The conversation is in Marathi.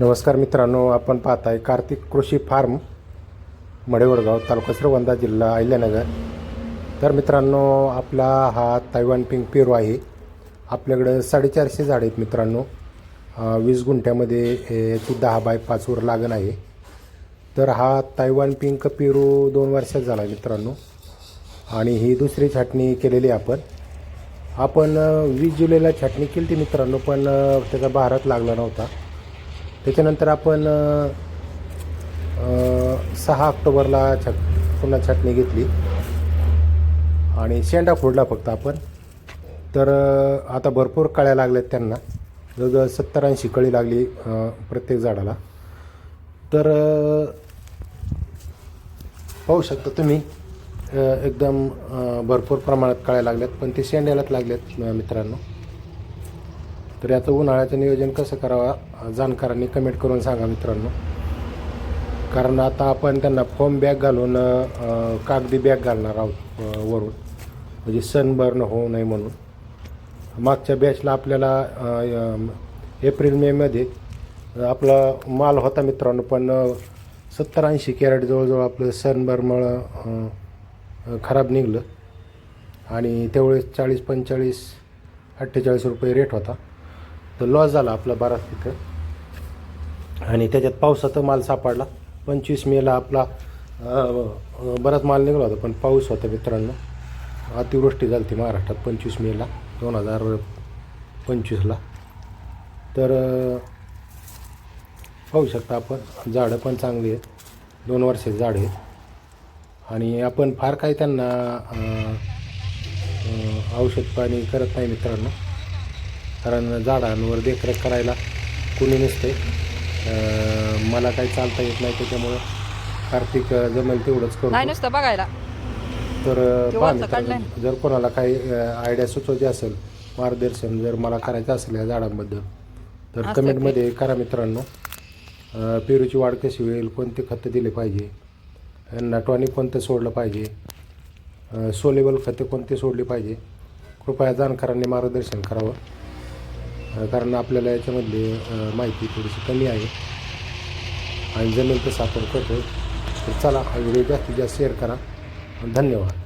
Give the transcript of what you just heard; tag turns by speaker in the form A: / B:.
A: नमस्कार मित्रांनो आपण पाहताय कार्तिक कृषी फार्म मडेवडगाव तालुका श्रीवंदा जिल्हा अहिल्यानगर. तर मित्रांनो आपला हा तैवान पिंक पेरू आहे. आपल्याकडं साडेचारशे झाड आहेत मित्रांनो. वीस गुंठ्यामध्ये याची दहा बाय पाचवर लागण आहे. तर हा तैवान पिंक पेरू दोन वर्षात झाला मित्रांनो. आणि ही दुसरी छाटणी केलेली आहे आपण. आपण वीस जुलैला छाटणी केली ती मित्रांनो पण त्याचा भारत लागला नव्हता. त्याच्यानंतर आपण सहा ऑक्टोबरला छट पुन्हा छाटणी घेतली. आणि शेंडा फोडला फक्त आपण. तर आता भरपूर कळ्या लागल्यात त्यांना. जवळजवळ सत्तर ऐंशी कळी लागली प्रत्येक झाडाला. तर पाहू शकता तुम्ही एकदम भरपूर प्रमाणात कळ्या लागल्यात पण ते शेंड्यालाच लागल्यात मित्रांनो. तर याचं उन्हाळ्याचं नियोजन कसं करावं जाणकारांनी कमेंट करून सांगा मित्रांनो. कारण आता आपण त्यांना फॉर्म बॅग घालून कागदी बॅग घालणार आहोत वरून. म्हणजे सनबर्न होऊ नये म्हणून. मागच्या बॅचला आपल्याला एप्रिल मेमध्ये आपला माल होता मित्रांनो पण सत्तर ऐंशी कॅरेट जवळजवळ आपलं सनबर्नमुळं खराब निघलं. आणि त्यावेळेस चाळीस पंचेचाळीस अठ्ठेचाळीस रुपये रेट होता. तर लॉस झाला आपला बराच तिथं. आणि त्याच्यात पावसाचा माल सापडला. पंचवीस मेला आपला बराच माल निघाला होता पण पाऊस होता मित्रांनो. अतिवृष्टी झाली ती महाराष्ट्रात पंचवीस मेला दोन हजार पंचवीसला. तर पाहू शकता आपण झाडं पण चांगली आहेत. दोन वर्षाची झाडं आहेत. आणि आपण फार काही त्यांना औषध पाणी करत नाही मित्रांनो. कारण झाडांवर देखरेख करायला कुणी नसते. मला काही चालता येत नाही त्याच्यामुळं कार्तिक जमेल तेवढंच करू.
B: नाही नुसतं बघायला.
A: तर अं,
B: ते
A: पहा
B: वरचं
A: मित्रांनो,
B: काढलंय.
A: जर कोणाला काही आयडिया सुचवायची असेल मार्गदर्शन जर मला करायचं असेल या झाडांबद्दल तर
B: असं
A: कमेंटमध्ये करा मित्रांनो. अं, पेरूची वाढ कशी होईल कोणते खतं दिले पाहिजे यांना टॉनिक कोणतं सोडलं पाहिजे सोलेबल खते कोणते सोडली पाहिजे कृपया जाणकारांनी मार्गदर्शन करावं. कारण आपल्याला याच्यामधली माहिती थोडीशी कमी आहे. आणि जमेल तसं आपण करतो तर चला हा व्हिडिओ जास्तीत जास्त शेअर करा. धन्यवाद.